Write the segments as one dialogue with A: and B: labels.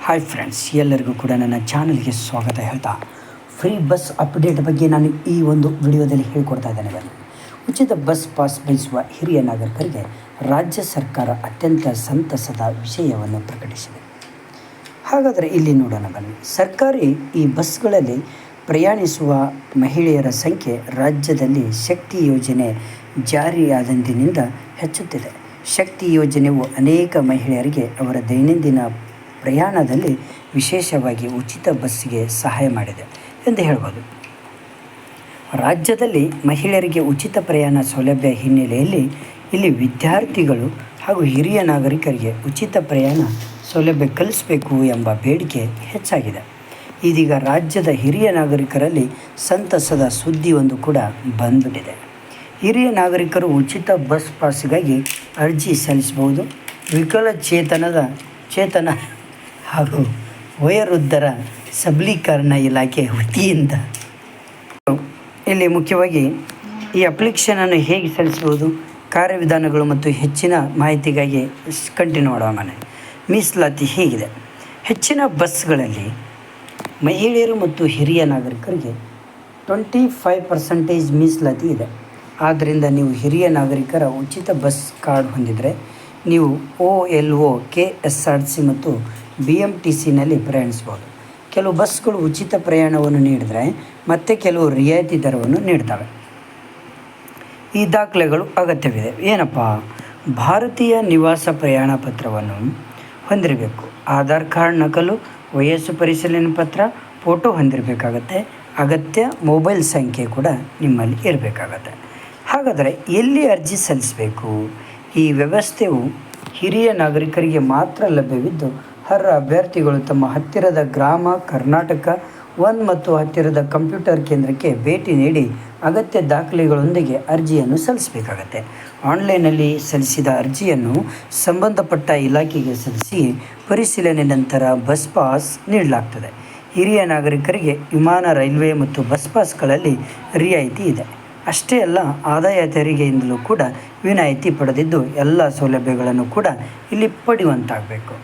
A: Hi friends ಎಲ್ಲರಿಗೂ ಕೂಡ ನನ್ನ ಚಾನಲ್ಗೆ ಸ್ವಾಗತ ಹೇಳ್ತಾ. ಫ್ರೀ ಬಸ್ ಅಪ್ಡೇಟ್ ಬಗ್ಗೆ ನಾನು ಈ ಒಂದು ವಿಡಿಯೋದಲ್ಲಿ ಹೇಳಿಕೊಡ್ತಾ ಇದ್ದೇನೆ ಬನ್ನಿ. ಉಚಿತ ಬಸ್ ಪಾಸ್ ಬಯಸುವ ಹಿರಿಯ ನಾಗರಿಕರಿಗೆ ರಾಜ್ಯ ಸರ್ಕಾರ ಅತ್ಯಂತ ಸಂತಸದ ವಿಷಯವನ್ನು ಪ್ರಕಟಿಸಿದೆ. ಹಾಗಾದರೆ ಇಲ್ಲಿ ನೋಡೋಣ ಬನ್ನಿ. ಸರ್ಕಾರಿ ಈ ಬಸ್ಗಳಲ್ಲಿ ಪ್ರಯಾಣಿಸುವ ಮಹಿಳೆಯರ ಸಂಖ್ಯೆ ರಾಜ್ಯದಲ್ಲಿ ಶಕ್ತಿ ಯೋಜನೆ ಜಾರಿಯಾದಂದಿನಿಂದ ಹೆಚ್ಚುತ್ತಿದೆ. ಶಕ್ತಿ ಯೋಜನೆಯು ಅನೇಕ ಮಹಿಳೆಯರಿಗೆ ಅವರ ದೈನಂದಿನ ಪ್ರಯಾಣದಲ್ಲಿ ವಿಶೇಷವಾಗಿ ಉಚಿತ ಬಸ್ಸಿಗೆ ಸಹಾಯ ಮಾಡಿದೆ ಎಂದು ಹೇಳ್ಬೋದು. ರಾಜ್ಯದಲ್ಲಿ ಮಹಿಳೆಯರಿಗೆ ಉಚಿತ ಪ್ರಯಾಣ ಸೌಲಭ್ಯ ಹಿನ್ನೆಲೆಯಲ್ಲಿ ಇಲ್ಲಿ ವಿದ್ಯಾರ್ಥಿಗಳು ಹಾಗೂ ಹಿರಿಯ ನಾಗರಿಕರಿಗೆ ಉಚಿತ ಪ್ರಯಾಣ ಸೌಲಭ್ಯ ಕಲಿಸಬೇಕು ಎಂಬ ಬೇಡಿಕೆ ಹೆಚ್ಚಾಗಿದೆ. ಇದೀಗ ರಾಜ್ಯದ ಹಿರಿಯ ನಾಗರಿಕರಲ್ಲಿ ಸಂತಸದ ಸುದ್ದಿಯೊಂದು ಕೂಡ ಬಂದ್ಬಿಟ್ಟಿದೆ. ಹಿರಿಯ ನಾಗರಿಕರು ಉಚಿತ ಬಸ್ ಪಾಸ್ಗಾಗಿ ಅರ್ಜಿ ಸಲ್ಲಿಸಬಹುದು. ವಿಕಲಚೇತನದ ಚೇತನ ಹಾಗೂ ವಯೋವೃದ್ಧರ ಸಬಲೀಕರಣ ಇಲಾಖೆ ವತಿಯಿಂದ. ಇಲ್ಲಿ ಮುಖ್ಯವಾಗಿ ಈ ಅಪ್ಲಿಕೇಶನನ್ನು ಹೇಗೆ ಸಲ್ಲಿಸಬಹುದು, ಕಾರ್ಯವಿಧಾನಗಳು ಮತ್ತು ಹೆಚ್ಚಿನ ಮಾಹಿತಿಗಾಗಿ ಕಂಟಿನ್ಯೂ ಮಾಡುವ ಮನೆ. ಮೀಸಲಾತಿ ಹೇಗಿದೆ? ಹೆಚ್ಚಿನ ಬಸ್ಗಳಲ್ಲಿ ಮಹಿಳೆಯರು ಮತ್ತು ಹಿರಿಯ ನಾಗರಿಕರಿಗೆ ಟ್ವೆಂಟಿ ಫೈವ್ ಪರ್ಸೆಂಟೇಜ್ ಮೀಸಲಾತಿ ಇದೆ. ಆದ್ದರಿಂದ ನೀವು ಹಿರಿಯ ನಾಗರಿಕರ ಉಚಿತ ಬಸ್ ಕಾರ್ಡ್ ಹೊಂದಿದರೆ ನೀವು O L O K S R C ಮತ್ತು ಬಿ ಎಂ ಟಿ ಸಿನಲ್ಲಿ ಪ್ರಯಾಣಿಸ್ಬೋದು. ಕೆಲವು ಬಸ್ಗಳು ಉಚಿತ ಪ್ರಯಾಣವನ್ನು ನೀಡಿದರೆ ಮತ್ತೆ ಕೆಲವು ರಿಯಾಯಿತಿ ದರವನ್ನು ನೀಡ್ತವೆ. ಈ ದಾಖಲೆಗಳು ಅಗತ್ಯವಿದೆ. ಏನಪ್ಪ? ಭಾರತೀಯ ನಿವಾಸ ಪ್ರಯಾಣ ಪತ್ರವನ್ನು ಹೊಂದಿರಬೇಕು. ಆಧಾರ್ ಕಾರ್ಡ್ ನಕಲು, ವಯಸ್ಸು ಪರಿಶೀಲನೆ ಪತ್ರ, ಫೋಟೋ ಹೊಂದಿರಬೇಕಾಗತ್ತೆ. ಅಗತ್ಯ ಮೊಬೈಲ್ ಸಂಖ್ಯೆ ಕೂಡ ನಿಮ್ಮಲ್ಲಿ ಇರಬೇಕಾಗತ್ತೆ. ಹಾಗಾದರೆ ಎಲ್ಲಿ ಅರ್ಜಿ ಸಲ್ಲಿಸಬೇಕು? ಈ ವ್ಯವಸ್ಥೆಯು ಹಿರಿಯ ನಾಗರಿಕರಿಗೆ ಮಾತ್ರ ಲಭ್ಯವಿದ್ದು ಹರ ಅಭ್ಯರ್ಥಿಗಳು ತಮ್ಮ ಹತ್ತಿರದ ಗ್ರಾಮ, ಕರ್ನಾಟಕ, ಒನ್ ಮತ್ತು ಹತ್ತಿರದ ಕಂಪ್ಯೂಟರ್ ಕೇಂದ್ರಕ್ಕೆ ಭೇಟಿ ನೀಡಿ ಅಗತ್ಯ ದಾಖಲೆಗಳೊಂದಿಗೆ ಅರ್ಜಿಯನ್ನು ಸಲ್ಲಿಸಬೇಕಾಗತ್ತೆ. ಆನ್ಲೈನಲ್ಲಿ ಸಲ್ಲಿಸಿದ ಅರ್ಜಿಯನ್ನು ಸಂಬಂಧಪಟ್ಟ ಇಲಾಖೆಗೆ ಸಲ್ಲಿಸಿ ಪರಿಶೀಲನೆ ನಂತರ ಬಸ್ ಪಾಸ್ ನೀಡಲಾಗ್ತದೆ. ಹಿರಿಯ ನಾಗರಿಕರಿಗೆ ವಿಮಾನ, ರೈಲ್ವೆ ಮತ್ತು ಬಸ್ ಪಾಸ್ಗಳಲ್ಲಿ ರಿಯಾಯಿತಿ ಇದೆ. ಅಷ್ಟೇ ಅಲ್ಲ, ಆದಾಯ ತೆರಿಗೆಯಿಂದಲೂ ಕೂಡ ವಿನಾಯಿತಿ ಪಡೆದಿದ್ದು ಎಲ್ಲ ಸೌಲಭ್ಯಗಳನ್ನು ಕೂಡ ಇಲ್ಲಿ ಪಡೆಯುವಂತಾಗಬೇಕು.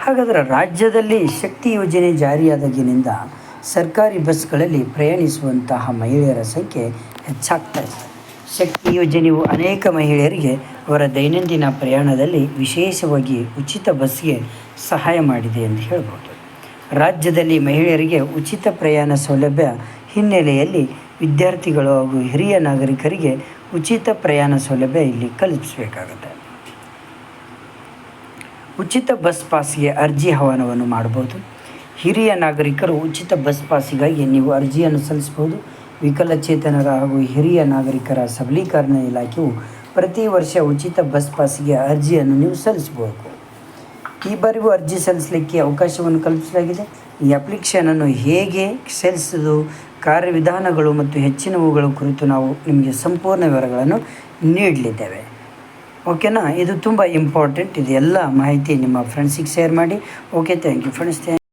A: ಹಾಗಾದರೆ ರಾಜ್ಯದಲ್ಲಿ ಶಕ್ತಿ ಯೋಜನೆ ಜಾರಿಯಾದಾಗಿನಿಂದ ಸರ್ಕಾರಿ ಬಸ್ಗಳಲ್ಲಿ ಪ್ರಯಾಣಿಸುವಂತಹ ಮಹಿಳೆಯರ ಸಂಖ್ಯೆ ಹೆಚ್ಚಾಗ್ತಾ ಇದೆ. ಶಕ್ತಿ ಯೋಜನೆಯು ಅನೇಕ ಮಹಿಳೆಯರಿಗೆ ಅವರ ದೈನಂದಿನ ಪ್ರಯಾಣದಲ್ಲಿ ವಿಶೇಷವಾಗಿ ಉಚಿತ ಬಸ್ಗೆ ಸಹಾಯ ಮಾಡಿದೆ ಎಂದು ಹೇಳ್ಬೋದು. ರಾಜ್ಯದಲ್ಲಿ ಮಹಿಳೆಯರಿಗೆ ಉಚಿತ ಪ್ರಯಾಣ ಸೌಲಭ್ಯ ಹಿನ್ನೆಲೆಯಲ್ಲಿ ವಿದ್ಯಾರ್ಥಿಗಳು ಹಾಗೂ ಹಿರಿಯ ನಾಗರಿಕರಿಗೆ ಉಚಿತ ಪ್ರಯಾಣ ಸೌಲಭ್ಯ ಇಲ್ಲಿ ಕಲ್ಪಿಸಬೇಕಾಗುತ್ತೆ. ಉಚಿತ ಬಸ್ ಪಾಸ್ಗೆ ಅರ್ಜಿ ಆಹ್ವಾನವನ್ನು ಮಾಡಬಹುದು. ಹಿರಿಯ ನಾಗರಿಕರು ಉಚಿತ ಬಸ್ ಪಾಸಿಗಾಗಿ ನೀವು ಅರ್ಜಿಯನ್ನು ಸಲ್ಲಿಸಬಹುದು. ವಿಕಲಚೇತನರ ಹಾಗೂ ಹಿರಿಯ ನಾಗರಿಕರ ಸಬಲೀಕರಣ ಇಲಾಖೆಯು ಪ್ರತಿ ವರ್ಷ ಉಚಿತ ಬಸ್ ಪಾಸ್ಗೆ ಅರ್ಜಿಯನ್ನು ನೀವು ಸಲ್ಲಿಸಬಹುದು ಈ ಬಾರಿಗೂ ಅರ್ಜಿ ಸಲ್ಲಿಸಲಿಕ್ಕೆ ಅವಕಾಶವನ್ನು ಕಲ್ಪಿಸಲಾಗಿದೆ. ಈ ಅಪ್ಲಿಕೇಶನನ್ನು ಹೇಗೆ ಸಲ್ಲಿಸೋದು ಕಾರ್ಯವಿಧಾನಗಳು ಮತ್ತು ಹೆಚ್ಚಿನವುಗಳ ಕುರಿತು ನಾವು ನಿಮಗೆ ಸಂಪೂರ್ಣ ವಿವರಗಳನ್ನು ನೀಡಲಿದ್ದೇವೆ. ಓಕೆನಾ? ಇದು ತುಂಬ ಇಂಪಾರ್ಟೆಂಟ್ ಇದು ಎಲ್ಲ ಮಾಹಿತಿ ನಿಮ್ಮ ಫ್ರೆಂಡ್ಸಿಗೆ ಶೇರ್ ಮಾಡಿ. Okay thank you friends